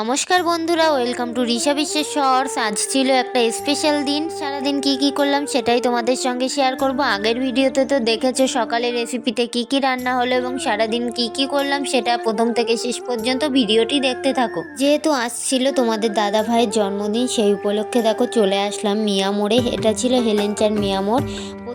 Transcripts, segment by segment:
নমস্কার বন্ধুরা welcome to Risa বিশ্বের শর্টস আজ ছিল একটা স্পেশাল দিন, সারাদিন কি কি করলাম সেটাই তোমাদের সঙ্গে শেয়ার করব। আগের ভিডিওতে তো দেখেছ সকালের রেসিপিতে কি কি রান্না হলো এবং সারাদিন কি কি করলাম সেটা প্রথম থেকে শেষ পর্যন্ত ভিডিওটি দেখতে থাকো। যেহেতু আজ ছিল তোমাদের দাদা ভাইয়ের জন্মদিন, সেই উপলক্ষে দেখো চলে আসলাম মিয়া মোড়ে। এটা ছিল হেলেনচার মিয়া মোড়।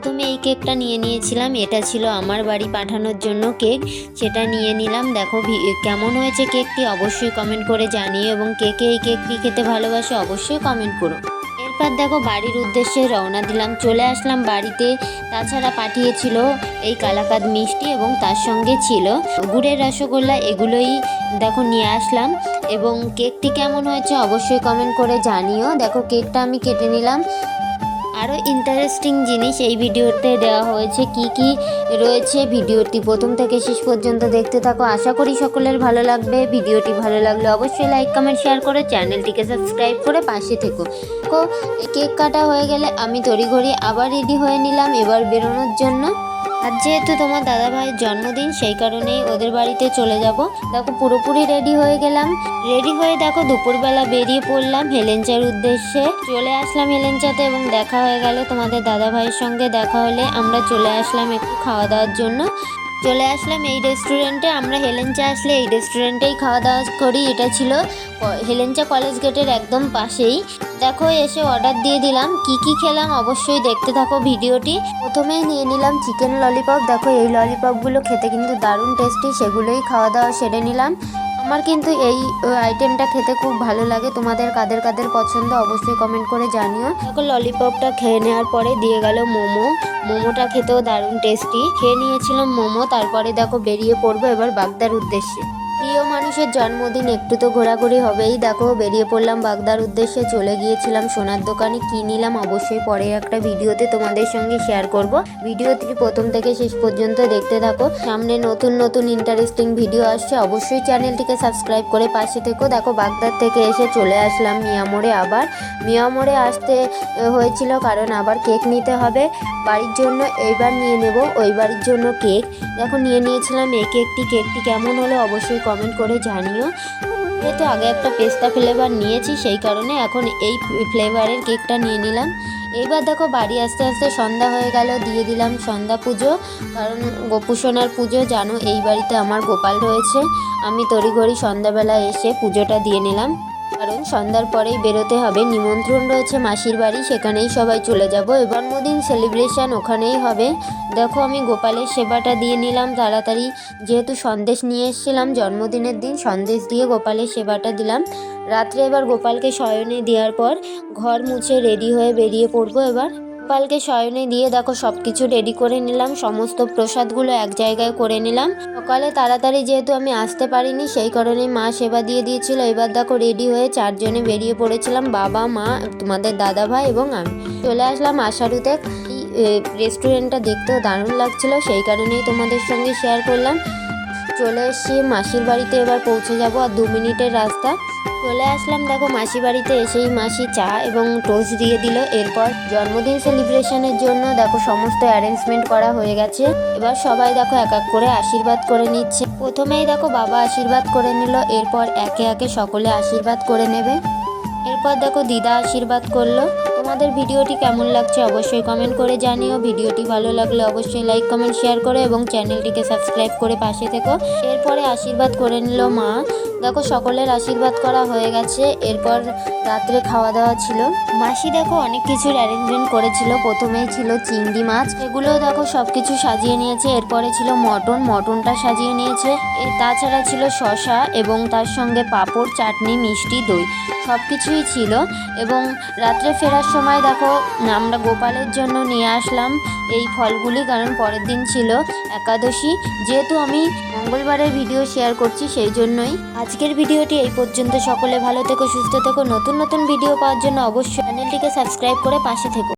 প্রথমে এই কেকটা নিয়ে নিয়েছিলাম। এটা ছিল আমার বাড়ি পাঠানোর জন্য কেক। সেটা নিয়ে নিলাম। দেখো কেমন হয়েছে কেকটি অবশ্যই কমেন্ট করে জানিও এবং কে কে এই কেকটি খেতে ভালোবাসে অবশ্যই কমেন্ট করো। এরপর দেখো বাড়ির উদ্দেশ্যে রওনা দিলাম। চলে আসলাম বাড়িতে। তাছাড়া পাঠিয়েছিল এই কালাকাদ মিষ্টি এবং তার সঙ্গে ছিল গুড়ের রসগোল্লা। এগুলোই দেখো নিয়ে আসলাম এবং কেকটি কেমন হয়েছে অবশ্যই কমেন্ট করে জানিও। দেখো কেকটা আমি কেটে নিলাম। আরও ইন্টারেস্টিং জিনিস এই ভিডিওতে দেওয়া হয়েছে। কি কি রয়েছে ভিডিওটি প্রথম থেকে শেষ পর্যন্ত দেখতে থাকো। আশা করি সকলের ভালো লাগবে। ভিডিওটি ভালো লাগলে অবশ্যই লাইক কমেন্ট শেয়ার করে চ্যানেলটিকে সাবস্ক্রাইব করে পাশে থেকো। কেক কাটা হয়ে গেলে আমি তড়িঘড়ি আবার রেডি হয়ে নিলাম। এবার বেরোনোর জন্য আর যেহেতু তোমার দাদা ভাইয়ের জন্মদিন, সেই কারণেই ওদের বাড়িতে চলে যাব। দেখো, পুরোপুরি রেডি হয়ে গেলাম। রেডি হয়ে দেখো, দুপুরবেলা বেরিয়ে পড়লাম হেলেঞ্চার উদ্দেশ্যে। চলে আসলাম হেলেঞ্চাতে এবং দেখা হয়ে গেল তোমাদের দাদা ভাইয়ের সঙ্গে। দেখা হলে আমরা চলে আসলাম একটু খাওয়া দাওয়ার জন্য। চলে আসলাম এই রেস্টুরেন্টে আমরা হেলেঞ্চা আসলে এই রেস্টুরেন্টেই খাওয়া দাওয়া করি। এটা ছিল হেলেঞ্চা কলেজ গেটের একদম পাশেই। দেখো, এসে অর্ডার দিয়ে দিলাম। কি কি খেলাম অবশ্যই দেখতে থাকো ভিডিওটি। প্রথমেই নিয়ে নিলাম চিকেন ললিপপ দেখো, এই ললিপপগুলো খেতে কিন্তু দারুণ টেস্টি সেগুলোই খাওয়া দাওয়া সেরে নিলাম। আমার কিন্তু এই আইটেমটা খেতে খুব ভালো লাগে। তোমাদের কাদের কাদের পছন্দ অবশ্যই কমেন্ট করে জানিও। দেখো ললিপপটা খেয়ে নেওয়ার পরে দিয়ে গেল মোমো। মোমোটা খেতেও দারুণ টেস্টি খেয়ে নিয়েছিলাম মোমো, তারপরে দেখো বেরিয়ে পড়ব এবার বাগদার উদ্দেশ্যে। প্রিয় মানুষের জন্মদিন একটু তো ঘোরাঘুরি হবেই। দেখো, বেরিয়ে পড়লাম বাগদার উদ্দেশ্যে, চলে গিয়েছিলাম সোনার দোকানে। কি নিলাম? অবশ্যই পরে একটা ভিডিওতে তোমাদের সঙ্গে শেয়ার করব। ভিডিওটি প্রথম থেকে শেষ পর্যন্ত দেখতে থাকো। সামনে নতুন নতুন ইন্টারেস্টিং ভিডিও আসছে। অবশ্যই চ্যানেলটিকে সাবস্ক্রাইব করে পাশে থেকো। দেখো, বাগদার থেকে এসে চলে আসলাম মিয়ামোড়ে আবার। মিয়ামোড়ে আসতে হয়েছিল কারণ আবার কেক নিতে হবে। বাড়ির জন্য এইবার নিয়ে নেব। ওই বাড়ির জন্য কেক দেখো, নিয়ে নিয়েছিলাম এই কেকটি কেকটি কেমন হলো? অবশ্যই কমেন্ট করে জানিও? যেহেতু আগে একটা পেস্তা ফ্লেভার নিয়েছি, সেই কারণে এখন এই ফ্লেভারের কেকটা নিয়ে নিলাম। এইবার দেখো বাড়ি আসতে আসতে সন্ধ্যা হয়ে গেল, দিয়ে দিলাম সন্ধ্যা পুজো। কারণ গোপুসোনার পুজো, জানো এই বাড়িতে আমার গোপাল রয়েছে। আমি তড়িঘড়ি সন্ধ্যাবেলা এসে পুজোটা দিয়ে নিলাম। কারণ সন্ধ্যার পরেই বেরোতে হবে। নিমন্ত্রণ রয়েছে মাসির বাড়ি, সেখানেই সবাই চলে যাব। জন্মদিন সেলিব্রেশন ওখানেই হবে। দেখো আমি গোপালের সেবাটা দিয়ে নিলাম তাড়াতাড়ি। যেহেতু সন্দেশ নিয়ে এসেছিলাম, জন্মদিনের দিন সন্দেশ দিয়ে গোপালের সেবাটা দিলাম। রাত্রে এবার গোপালকে শয়নে দেওয়ার পর ঘর মুছে রেডি হয়ে বেরিয়ে পড়ব এবার। গোপালকে শয়নে দিয়ে দেখো সব কিছু রেডি করে নিলাম, সমস্ত প্রসাদগুলো এক জায়গায় করে নিলাম। সকালে তাড়াতাড়ি যেহেতু আমি আসতে পারিনি, সেই কারণে মা সেবা দিয়ে দিয়েছিল। এবার দেখো রেডি হয়ে চারজনে বেরিয়ে পড়েছিলাম, বাবা, মা, তোমাদের দাদা ভাই এবং আমি। চলে আসলাম আশারুতে। রেস্টুরেন্টটা দেখতেও দারুণ লাগছিল, সেই কারণেই তোমাদের সঙ্গে শেয়ার করলাম। চলে এসেছি, মাসির বাড়িতে এবার পৌঁছে যাব আর দু মিনিটের রাস্তা। চলে আসলাম, দেখো মাসি বাড়িতে এসেই মাসি চা এবং টোস্ট দিয়ে দিল। এরপর জন্মদিন সেলিব্রেশনের জন্য, দেখো সমস্ত অ্যারেঞ্জমেন্ট করা হয়ে গেছে। এবার সবাই দেখো এক এক করে আশীর্বাদ করে নিচ্ছে। প্রথমেই দেখো বাবা আশীর্বাদ করে নিল, এরপর একে একে সকলে আশীর্বাদ করে নেবে। এরপর দেখো দিদা আশীর্বাদ করল। তোমাদের ভিডিওটি কেমন লাগছে অবশ্যই কমেন্ট করে জানিও। ভিডিওটি ভালো লাগলে অবশ্যই লাইক কমেন্ট শেয়ার করো এবং চ্যানেলটিকে সাবস্ক্রাইব করে পাশে থেকো। এরপরে আশীর্বাদ করে নিল মা। দেখো, সকলের আশীর্বাদ করা হয়ে গেছে। এরপর রাত্রে খাওয়া দাওয়া ছিল। মাসি দেখো, অনেক কিছুর অ্যারেঞ্জমেন্ট করেছিল। প্রথমেই ছিল চিংড়ি মাছ। এগুলো দেখো সব কিছু সাজিয়ে নিয়েছে। এরপরে ছিল মটন। মটনটা সাজিয়ে নিয়েছে। তাছাড়া ছিল শশা এবং তার সঙ্গে পাঁপড়, চাটনি, মিষ্টি, দই। সব কিছুই ছিল। এবং রাত্রে ফেরার সময় দেখো, আমরা গোপালের জন্য নিয়ে আসলাম এই ফলগুলি, কারণ পরের দিন ছিল একাদশী। যেহেতু আমি মঙ্গলবারের ভিডিও শেয়ার করছি, সেই জন্যই আজকের ভিডিওটি এই পর্যন্ত। সকলে ভালো থেকো, সুস্থ থেকো। নতুন নতুন ভিডিও পাওয়ার জন্য অবশ্যই চ্যানেলটিকে সাবস্ক্রাইব করে পাশে থেকো।